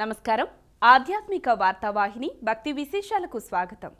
నమస్కారం. ఆధ్యాత్మిక వార్తావాహిని భక్తి విశేషాలకు స్వాగతం.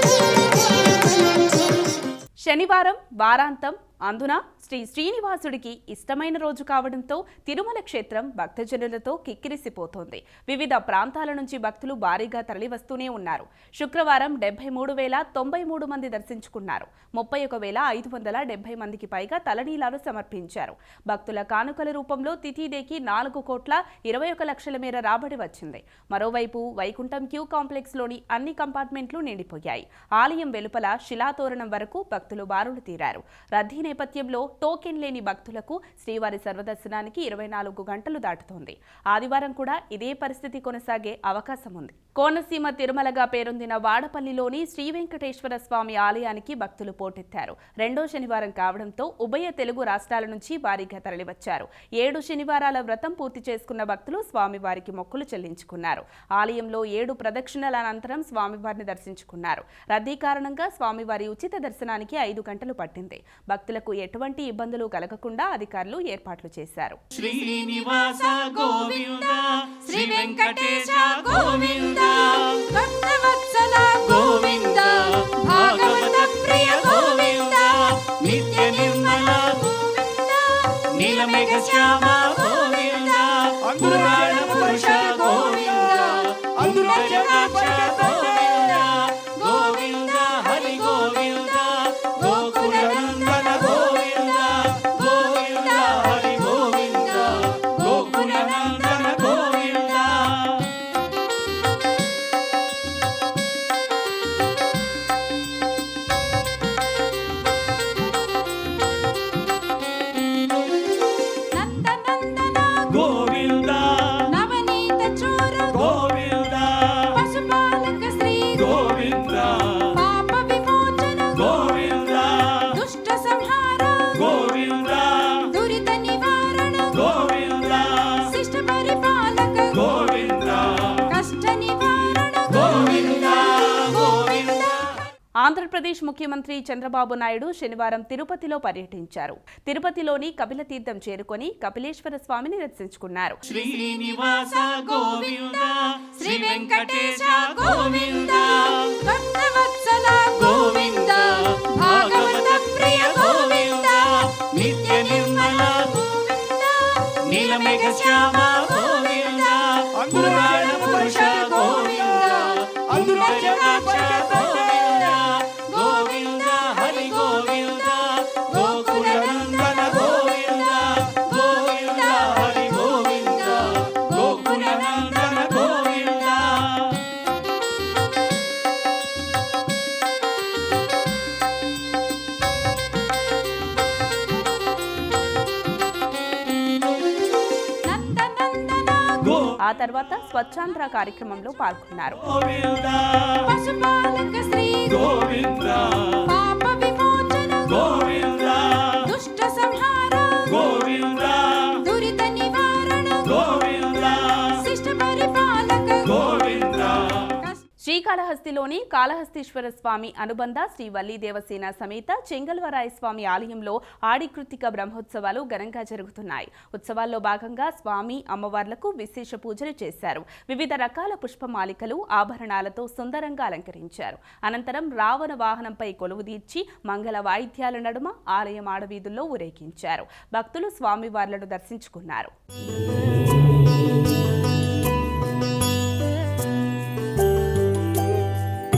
శనివారం వారాంతం అందున శ్రీ శ్రీనివాసుడికి ఇష్టమైన రోజు కావడంతో తిరుమల క్షేత్రం భక్తజనులతో కిక్కిరిసిపోతోంది. వివిధ ప్రాంతాల నుంచి భక్తులు భారీగా తరలివస్తూనే ఉన్నారు. శుక్రవారం డెబ్బై మూడు వేల తొంభై మూడు మంది దర్శించుకున్నారు. ముప్పై ఒక వేల ఐదు వందల డెబ్బై మందికి పైగా తలనీలాలు సమర్పించారు. భక్తుల కానుకల రూపంలో తిథిదేకి నాలుగు కోట్ల ఇరవై ఒక లక్షల మేర రాబడి వచ్చింది. మరోవైపు వైకుంఠం క్యూ కాంప్లెక్స్లోని అన్ని కంపార్ట్మెంట్లు నిండిపోయాయి. ఆలయం వెలుపల శిలాతోరణం వరకు భక్తులు బారులు తీరారు. రద్దీ నేపథ్యంలో టోకెన్ లేని భక్తులకు శ్రీవారి సర్వదర్శనానికి ఇరవై నాలుగు గంటలు దాటుతోంది. ఆదివారం కూడా ఇదే పరిస్థితి కొనసాగే అవకాశం ఉంది కోనసీమ తిరుమలగా పేరొందిన వాడపల్లిలోని శ్రీ వెంకటేశ్వర స్వామి ఆలయానికి భక్తులు పోటెత్తారు. రెండో శనివారం కావడంతో ఉభయ తెలుగు రాష్ట్రాల నుంచి భారీగా తరలివచ్చారు ఏడు శనివారాల వ్రతం పూర్తి చేసుకున్న భక్తులు స్వామివారికి మొక్కులు చెల్లించుకున్నారు. ఆలయంలో ఏడు ప్రదక్షిణల అనంతరం స్వామివారిని దర్శించుకున్నారు. రద్దీ కారణంగా స్వామివారి ఉచిత దర్శనానికి ఐదు గంటలు పట్టింది. భక్తులకు ఎటువంటి ఇబ్బందులు కలగకుండా అధికారులు ఏర్పాట్లు చేశారు. శ్రీనివాస గోవింద శ్రీ వెంకటేశ గోవింద. భక్తవత్సల గోవింద భాగవత ప్రియ గోవింద నిత్య నిర్మల ముఖ్యమంత్రి చంద్రబాబు నాయుడు శనివారం తిరుపతిలో పర్యటించారు. తిరుపతిలోని కపిలతీర్థం చేరుకొని కపిలేశ్వర స్వామిని దర్శించుకున్నారు. శ్రీనివాస గోవింద శ్రీ వెంకటేశ గోవింద. భక్తవత్సల గోవింద భాగవత ప్రియ గోవింద నిత్య నిర్మల నీలమేఘ శ్యామ గోవింద పురాణ పురుష గోవింద అంబుజనాక్ష గోవింద గోవింద. తర్వాత స్వచ్ఛాంధ్ర కార్యక్రమంలో పాల్గొన్నారు. గోవింద శ్రీకాళహస్తిలోని కాళహస్తీశ్వర స్వామి అనుబంధ శ్రీ వల్లి దేవసేన సమేత చెంగల్వరాయ స్వామి ఆలయంలో ఆడికృతిక బ్రహ్మోత్సవాలు ఘనంగా జరుగుతున్నాయి. ఉత్సవాల్లో భాగంగా స్వామి అమ్మవార్లకు విశేష పూజలు చేశారు. వివిధ రకాల పుష్పమాలికలు ఆభరణాలతో సుందరంగా అలంకరించారు. అనంతరం రావణ వాహనంపై కొలువు తీర్చి మంగళ వాయిద్యాల నడుమ ఆలయం ఆడవీధుల్లో ఊరేగించారు. భక్తులు స్వామివార్లను దర్శించుకున్నారు.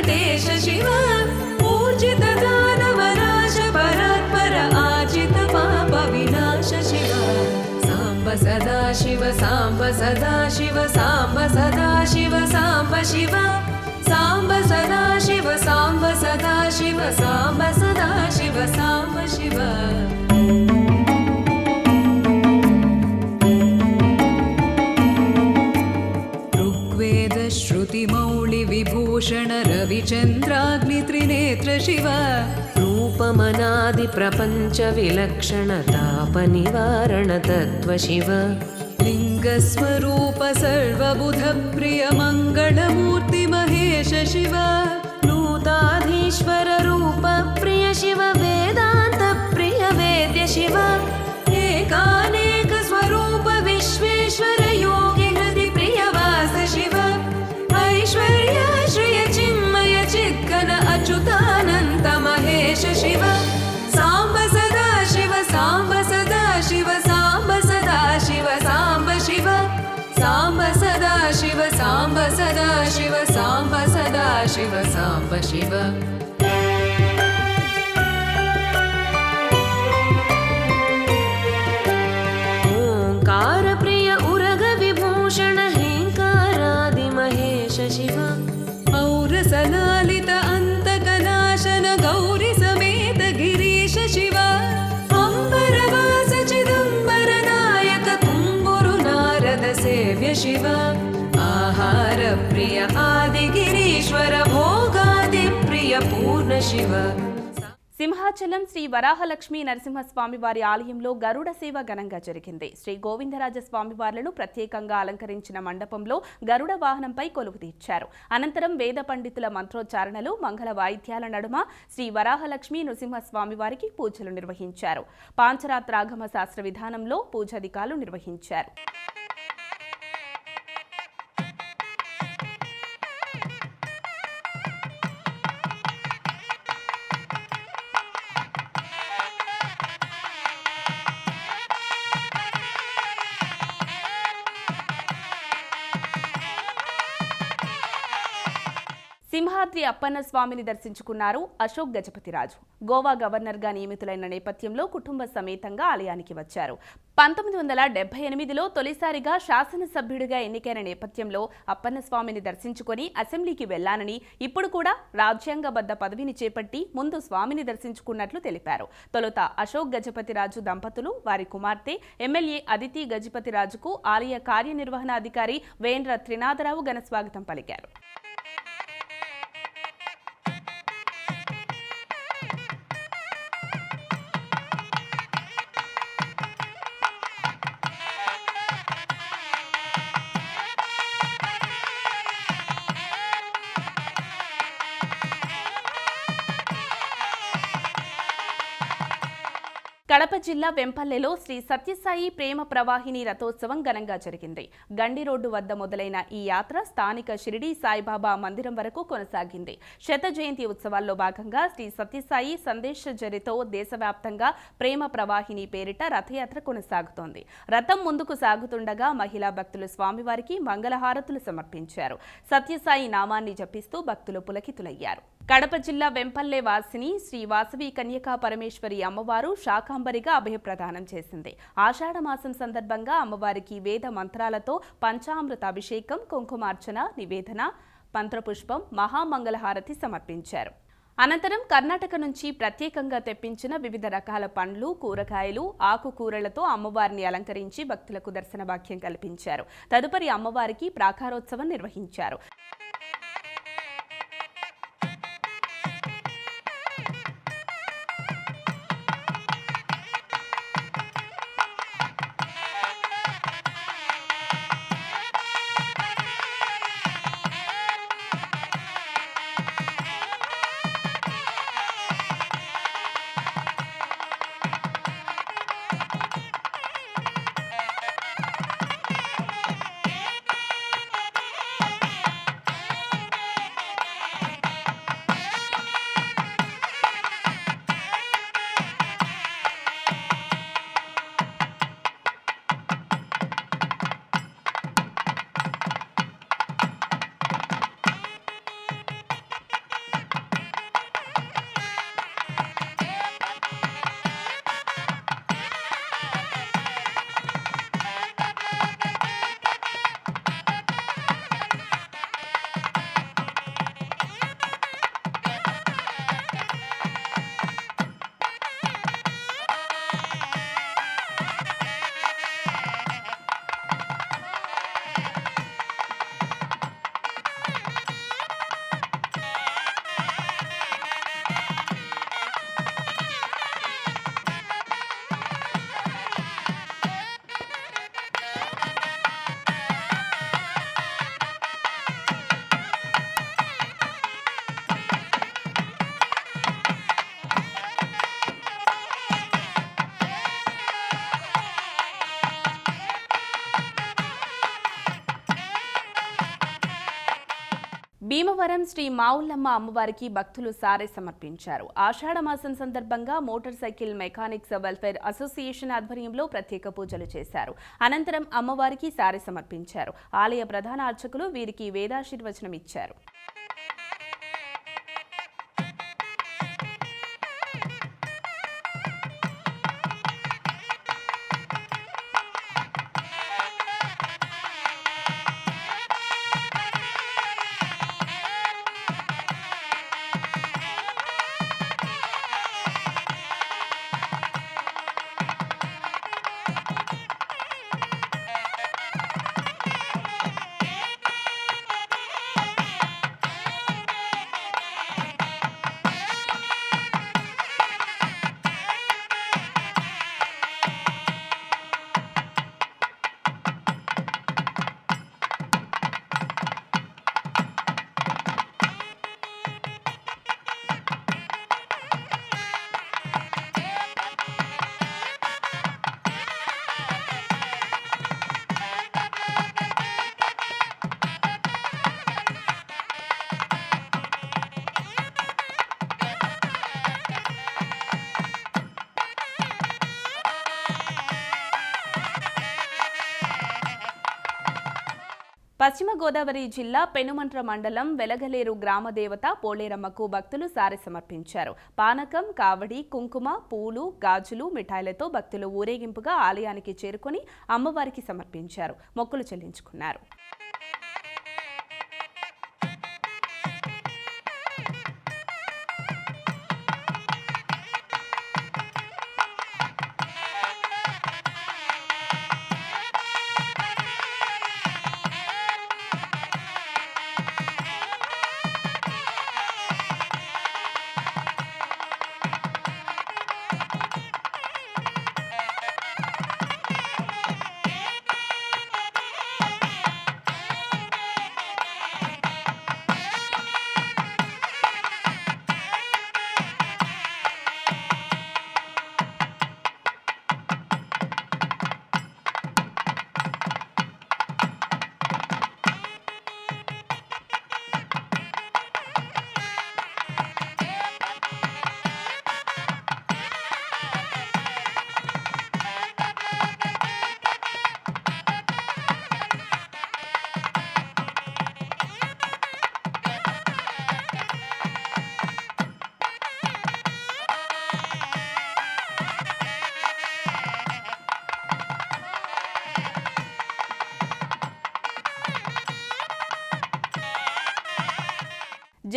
नटेश शिव परात्पर आजित पाप विनाश शिव। साम्ब सदा शिव साम्ब सदा शिव साम्ब सदा शिव साम्ब शिव। साम्ब सदा शिव साम्ब सदा शिव साम्ब सदा शिव साम्ब शिव श्रुतिमौळिविभूषण रविचन्द्राग्नित्रिनेत्र शिव रूपमनादिप्रपञ्चविलक्षणतापनिवारणतत्त्वशिव लिङ्गस्वरूप सर्वबुधप्रियमङ्गलमूर्ति महेश शिव नूताधीश्वररूप शिव साम्ब शिव ओङ्कारप्रिय उरगविभूषण हेङ्कारादिमहेश शिव औरसलालित अन्तकनाशन गौरि समेत गिरीश शिव अम्बरवास चिदम्बर नायक तुम्बुरु नारद सेव्य शिव హార ప్రియ ఆదిగిరీశ్వర భోగాది ప్రియ పూర్ణ శివ సింహాచలం శ్రీ వరాహలక్ష్మి నరసింహస్వామి వారి ఆలయంలో గరుడ సేవ ఘనంగా జరిగింది. శ్రీ గోవిందరాజ స్వామి వారులను ప్రత్యేకంగా అలంకరించిన మండపంలో గరుడ వాహనంపై కొలువు తీర్చారు. అనంతరం వేద పండితుల మంత్రోచ్చారణలు మంగళ వాయిద్యాల నడుమ శ్రీ వరాహలక్ష్మి నృసింహస్వామి వారికి పూజలు నిర్వహించారు. పాంచరాత్రాగమ శాస్త్ర విధానంలో పూజాధికారులు నిర్వహించారు. అప్పన్న స్వామిని దర్శించుకున్నారు అశోక్ గజపతిరాజు. గోవా గవర్నర్గా నియమితులైన నేపథ్యంలో కుటుంబ సమేతంగా ఆలయానికి వచ్చారు. పంతొమ్మిది వందల డెబ్బై ఎనిమిదిలో తొలిసారిగా శాసనసభ్యుడిగా ఎన్నికైన నేపథ్యంలో అప్పన్న స్వామిని దర్శించుకొని అసెంబ్లీకి వెళ్ళానని ఇప్పుడు కూడా రాజ్యాంగబద్ధ పదవిని చేపట్టి ముందు స్వామిని దర్శించుకున్నట్లు తెలిపారు. తొలుత అశోక్ గజపతిరాజు దంపతులు వారి కుమార్తె ఎమ్మెల్యే అదితి గజపతిరాజుకు ఆలయ కార్యనిర్వహణాధికారి వేంద్ర త్రినాథరావు ఘనస్వాగతం పలికారు. కడప జిల్లా వెంపల్లెలో శ్రీ సత్యసాయి ప్రేమ ప్రవాహిని రథోత్సవం ఘనంగా జరిగింది. గండి రోడ్డు వద్ద మొదలైన ఈ యాత్ర స్థానిక షిరిడి సాయిబాబా మందిరం వరకు కొనసాగింది. శత జయంతి ఉత్సవాల్లో భాగంగా శ్రీ సత్యసాయి సందేశ జరితో దేశవ్యాప్తంగా ప్రేమ ప్రవాహిని పేరిట రథయాత్ర కొనసాగుతోంది. రథం ముందుకు సాగుతుండగా మహిళా భక్తులు స్వామివారికి మంగళహారతులు సమర్పించారు. సత్యసాయి నామాన్ని జపిస్తూ భక్తులు పులకితులయ్యారు. కడప జిల్లా వెంపల్లె వాసిని శ్రీ వాసవి కన్యకా పరమేశ్వరి అమ్మవారు శాకాంబరిగా అభయప్రదానం చేసింది. ఆషాఢ మాసం సందర్భంగా అమ్మవారికి వేద మంత్రాలతో పంచామృత అభిషేకం కుంకుమార్చన నివేదన మంత్రపుష్పం మహామంగళహారతి సమర్పించారు. అనంతరం కర్ణాటక నుంచి ప్రత్యేకంగా తెప్పించిన వివిధ రకాల పండ్లు కూరగాయలు ఆకుకూరలతో అమ్మవారిని అలంకరించి భక్తులకు దర్శన భాగ్యం కల్పించారు. తదుపరి అమ్మవారికి ప్రాకారోత్సవం నిర్వహించారు. భీమవరం శ్రీ మావుల్లమ్మ అమ్మవారికి భక్తులు సారె సమర్పించారు. ఆషాఢ మాసం సందర్భంగా motor cycle mechanics welfare association ఆధ్వర్యంలో ప్రత్యేక పూజలు చేశారు. అనంతరం అమ్మవారికి సారె సమర్పించారు. ఆలయ ప్రధాన అర్చకులు వీరికి వేదాశీర్వచనం ఇచ్చారు. పశ్చిమ గోదావరి జిల్లా పెనుమంట్ర మండలం వెలగలేరు గ్రామ దేవత పోలేరమ్మకు భక్తులు సారె సమర్పించారు. పానకం కావడి కుంకుమ పూలు గాజులు మిఠాయిలతో భక్తులు ఊరేగింపుగా ఆలయానికి చేరుకొని అమ్మవారికి సమర్పించారు. మొక్కులు చెల్లించుకున్నారు.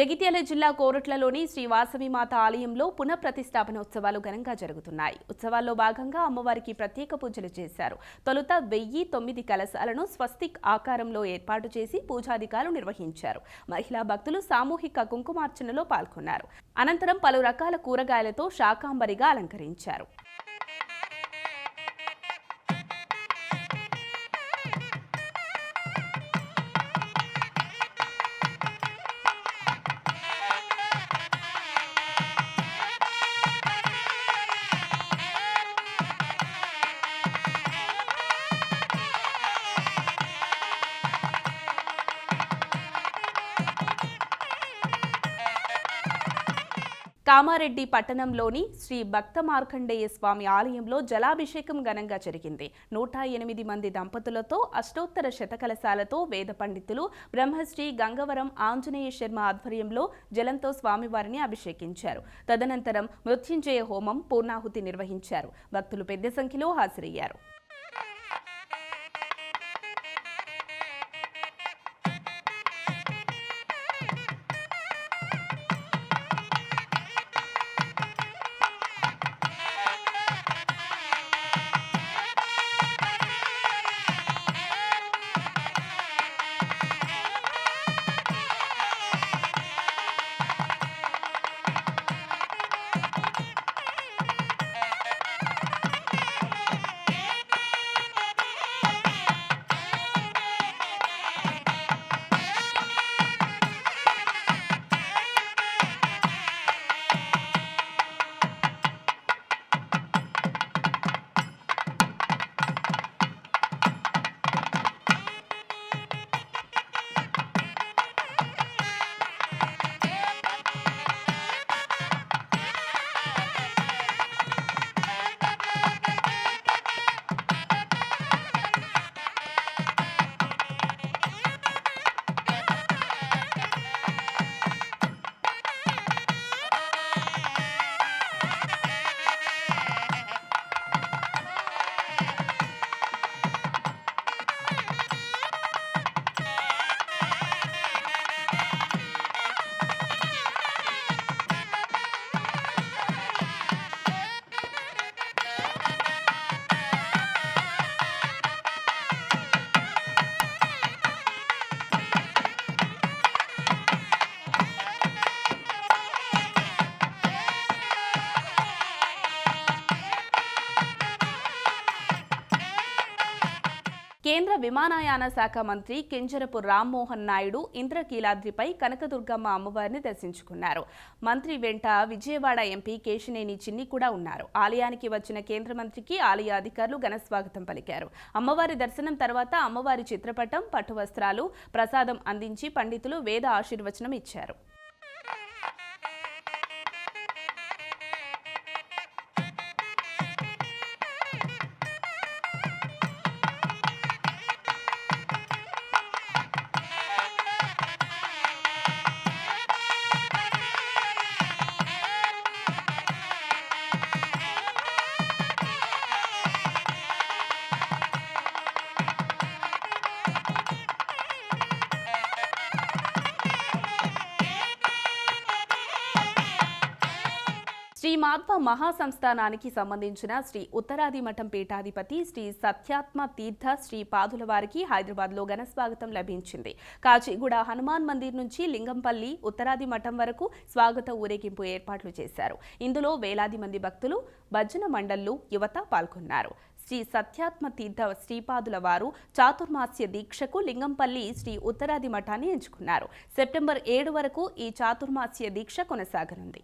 జగిత్యాల జిల్లా కోరట్లలోని శ్రీ మాత ఆలయంలో పునఃప్రతిష్టాపన ఉత్సవాలు ఘనంగా జరుగుతున్నాయి. ఉత్సవాల్లో భాగంగా అమ్మవారికి ప్రత్యేక పూజలు చేశారు. తొలుత వెయ్యి తొమ్మిది కలశాలను స్వస్తిక్ ఆకారంలో ఏర్పాటు చేసి పూజాధికారులు నిర్వహించారు. మహిళా భక్తులు సామూహిక కుంకుమార్చనలో పాల్గొన్నారు. అనంతరం పలు రకాల కూరగాయలతో శాకాంబరిగా అలంకరించారు. కామారెడ్డి పట్టణంలోని శ్రీ భక్త మార్కండేయ స్వామి ఆలయంలో జలాభిషేకం ఘనంగా జరిగింది. నూట ఎనిమిది మంది దంపతులతో అష్టోత్తర శతకలశాలతో వేద పండితులు బ్రహ్మశ్రీ గంగవరం ఆంజనేయ శర్మ ఆధ్వర్యంలో జలంతో స్వామివారిని అభిషేకించారు. తదనంతరం మృత్యుంజయ హోమం పూర్ణాహుతి నిర్వహించారు. భక్తులు పెద్ద సంఖ్యలో హాజరయ్యారు. విమానయాన శాఖ మంత్రి కింజరపు రామ్మోహన్ నాయుడు ఇంద్రకీలాద్రిపై కనకదుర్గమ్మ అమ్మవారిని దర్శించుకున్నారు. మంత్రి వెంట విజయవాడ ఎంపీ కేశినేని చిన్ని కూడా ఉన్నారు. ఆలయానికి వచ్చిన కేంద్ర మంత్రికి ఆలయ అధికారులు ఘనస్వాగతం పలికారు. అమ్మవారి దర్శనం తర్వాత అమ్మవారి చిత్రపటం పట్టు వస్త్రాలు ప్రసాదం అందించి పండితులు వేద ఆశీర్వచనం ఇచ్చారు. శ్రీ మాధ్వ మహాసంస్థానానికి సంబంధించిన శ్రీ ఉత్తరాది మఠం పీఠాధిపతి శ్రీ సత్యాత్మ తీర్థ శ్రీ పాదుల వారికి హైదరాబాద్లో ఘన స్వాగతం లభించింది. కాచిగూడ హనుమాన్ మందిర్ నుంచి లింగంపల్లి ఉత్తరాది మఠం వరకు స్వాగత ఊరేగింపు ఏర్పాట్లు చేశారు. ఇందులో వేలాది మంది భక్తులు భజన మండళ్ళు యువత పాల్గొన్నారు. శ్రీ సత్యాత్మ తీర్థ శ్రీపాదుల వారు చాతుర్మాస్య దీక్షకు లింగంపల్లి శ్రీ ఉత్తరాది మఠాన్ని ఎంచుకున్నారు. సెప్టెంబర్ ఏడు వరకు ఈ చాతుర్మాస్య దీక్ష కొనసాగనుంది.